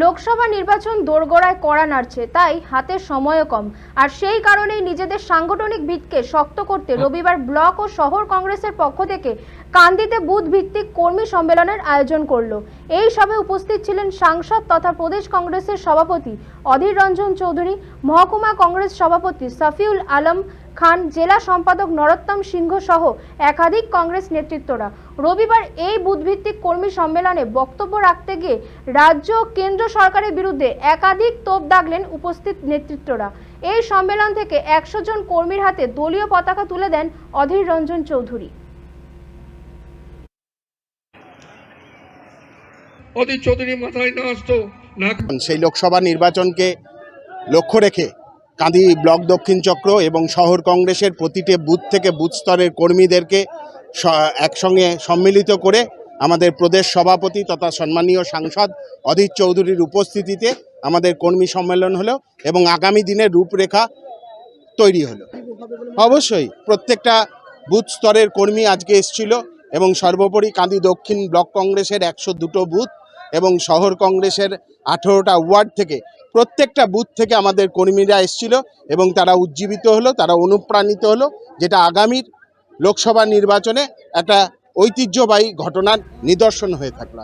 লোকসভা নির্বাচন দোরগোড়ায় করা নাড়ছে তাই হাতে সময়ও কম। আর সেই কারণেই নিজেদের সাংগঠনিক ভিতকে শক্ত করতে রবিবার ব্লক ও শহর কংগ্রেসের পক্ষ থেকে কান্দিতে বুথ ভিত্তিক কর্মী সম্মেলনের আয়োজন করল। এই সভায় উপস্থিত ছিলেন সাংসদ তথা প্রদেশ কংগ্রেসের সভাপতি অধীর রঞ্জন চৌধুরী মহকুমা কংগ্রেস সভাপতি সাফিউল আলম খান জেলা সম্পাদক নরোত্তম সিংহ সহ একাধিক কংগ্রেস নেতৃত্বরা। রবিবার এই বুধভিত্তিক কর্মী সম্মেলনে বক্তব্য রাখতে গিয়ে রাজ্য ও কেন্দ্র সরকারের বিরুদ্ধে একাধিক তোপ দাগলেন উপস্থিত নেতৃত্বরা। এই সম্মেলন থেকে একশো জন কর্মীর হাতে দলীয় পতাকা তুলে দেন অধীর রঞ্জন চৌধুরী। অধীর চৌধুরী মাথায় না আসতো সেই লোকসভা নির্বাচনকে লক্ষ্য রেখে কাঁদি ব্লক দক্ষিণ চক্র এবং শহর কংগ্রেসের প্রতিটি বুথ থেকে বুথ স্তরের কর্মীদেরকে একসঙ্গে সম্মিলিত করে আমাদের প্রদেশ সভাপতি তথা সম্মানীয় সাংসদ অধীর চৌধুরীর উপস্থিতিতে আমাদের কর্মী সম্মেলন হলো এবং আগামী দিনের রূপরেখা তৈরি হলো। অবশ্যই প্রত্যেকটা বুথ স্তরের কর্মী আজকে এসছিল এবং সর্বোপরি কাঁদি দক্ষিণ ব্লক কংগ্রেসের একশো দুটো বুথ এবং শহর কংগ্রেসের আঠেরোটা ওয়ার্ড থেকে প্রত্যেকটা বুথ থেকে আমাদের কর্মীরা এসছিল এবং তারা উজ্জীবিত হলো, তারা অনুপ্রাণিত হলো, যেটা আগামীর লোকসভা নির্বাচনে একটা ঐতিহ্যবাহী ঘটনার নিদর্শন হয়ে থাকল।